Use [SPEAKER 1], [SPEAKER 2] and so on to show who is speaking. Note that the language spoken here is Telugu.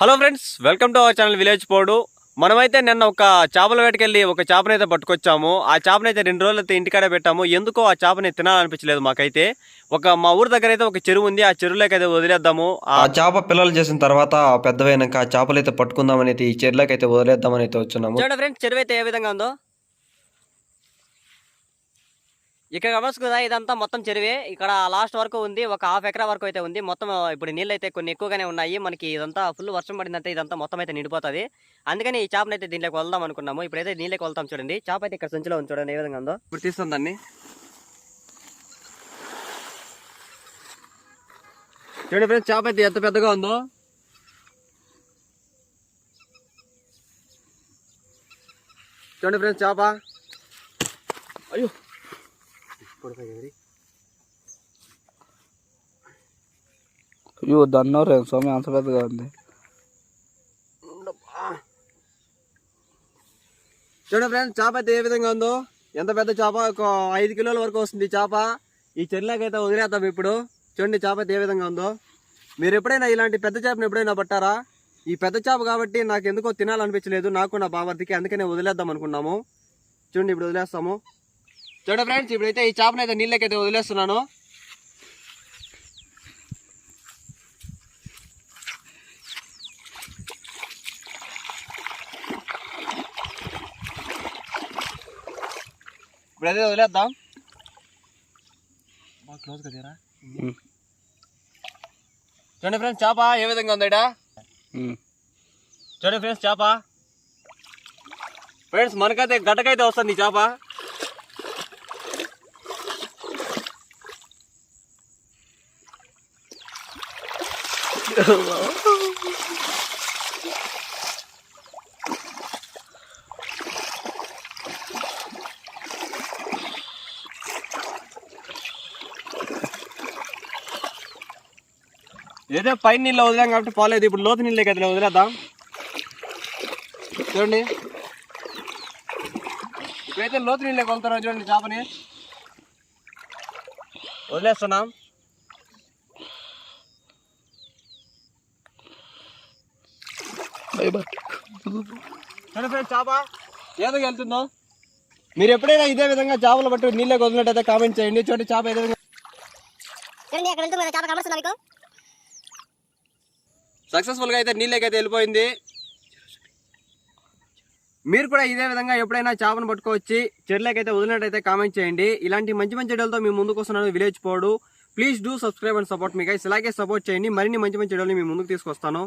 [SPEAKER 1] Hello friends welcome to our channel village పోడు. మనమైతే నిన్న ఒక చేపల వేటకెళ్ళి ఒక చేపనైతే పట్టుకొచ్చాము. ఆ చేపనైతే రెండు రోజులు అయితే ఇంటికాడే పెట్టాము. ఎందుకో ఆ చేపని తినాలనిపించలేదు మాకైతే. ఒక మా ఊరు దగ్గర అయితే ఒక చెరువు ఉంది. ఆ చెరువులోకి అయితే వదిలేద్దాము. ఆ
[SPEAKER 2] చేప పిల్లలు చేసిన తర్వాత పెద్దవైనాక ఆ చేపలు అయితే పట్టుకుందామని అయితే ఈ చెర్లోకి అయితే వదిలేద్దామని అయితే వచ్చున్నాము.
[SPEAKER 1] చూడండి ఫ్రెండ్స్ చెరువు అయితే ఏ విధంగా ఉందో. ఇక్కడ గమనించు కదా ఇదంతా మొత్తం చెరువే. ఇక్కడ లాస్ట్ వరకు ఉంది ఒక హాఫ్ ఎకరా వరకు అయితే ఉంది. మొత్తం ఇప్పుడు నీళ్ళు అయితే కొన్ని ఎక్కువగానే ఉన్నాయి. మనకి ఇదంతా ఫుల్ వర్షం పడిందంటే ఇదంతా మొత్తం అయితే నిండిపోతుంది. అందుకని ఈ చేపను అయితే దీంట్లోకి వెళ్దాం అనుకున్నాము. ఇప్పుడైతే నీళ్ళకి వెళ్తాం చూడండి. చేప అయితే ఇక్కడ సంచిలో ఉంది చూడండి ఏ విధంగా ఉందో. ఇప్పుడు తీస్తుందండి చూడండి ఫ్రెండ్స్ చేప అయితే ఎంత పెద్దగా ఉందో. చూడండి ఫ్రెండ్స్ చేప. అయ్యో.
[SPEAKER 3] అయ్యో దన్నోరే స్వామి అంత పెద్దగా ఉంది.
[SPEAKER 1] చూడండి ఫ్రెండ్స్ చేప అయితే ఏ విధంగా ఉందో. ఎంత పెద్ద చేప? ఒక ఐదు కిలోల వరకు వస్తుంది చేప. ఈ చెర్లోకి అయితే వదిలేద్దాం ఇప్పుడు. చూడండి చేప అయితే ఏ విధంగా ఉందో. మీరు ఎప్పుడైనా ఇలాంటి పెద్ద చేపను ఎప్పుడైనా పట్టారా? ఈ పెద్ద చేప కాబట్టి నాకు ఎందుకో తినాలనిపించలేదు. నాకు నా బావర్తికి అందుకనే వదిలేద్దాం అనుకున్నాము. చూడండి ఇప్పుడు వదిలేస్తాము. చూడండి ఫ్రెండ్స్ ఇప్పుడైతే ఈ చేపను అయితే నీళ్ళకి అయితే వదిలేస్తున్నాను. ఇప్పుడైతే వదిలేద్దాం. బాగా క్లోజ్ కదరా. చూడండి ఫ్రెండ్స్ చేప ఏ విధంగా ఉంది. చూడండి ఫ్రెండ్స్ చేప. ఫ్రెండ్స్ మనకైతే గడ్డకైతే వస్తుంది చేప. ఏదో పైన నీళ్ళు వదిలాం కాబట్టి పోలేదు. ఇప్పుడు లోతు నీళ్ళే కదా వదిలేద్దాం. చూడండి. ఇప్పుడైతే లోతు నీళ్ళే కొలుతున్నాం చూడండి చేపని. వదిలేస్తున్నాం
[SPEAKER 3] బై బై
[SPEAKER 1] చూడండి ఫ్రెండ్స్ చేప. ఏదో వెళ్తుందో? మీరు ఎప్పుడైనా ఇదే విధంగా చేపలు పట్టి నీళ్ళకి వదిలినట్టయితే కామెంట్ చేయండి. చూడండి చేప ఏ విధంగా
[SPEAKER 4] చూడండి అక్కడ వెళ్తుంది కదా చేప కనబడుతుందా మీకు?
[SPEAKER 1] సక్సెస్ఫుల్గా అయితే నీళ్ళకి అయితే వెళ్ళిపోయింది. మీరు కూడా ఇదే విధంగా ఎప్పుడైనా చేపను పట్టుకోవచ్చి చెర్లకి అయితే వదిలినట్టయితే కామెంట్ చేయండి. ఇలాంటి మంచి మంచి వీడియోలతో మీ ముందుకు వస్తున్నాను విలేజ్ పోడు. Please do subscribe and support me guys ఇలాగే సపోర్ట్ చేయండి. మరిన్ని మంచి మంచి వీడియోలు మీ ముందుకు తీసుకొస్తాను.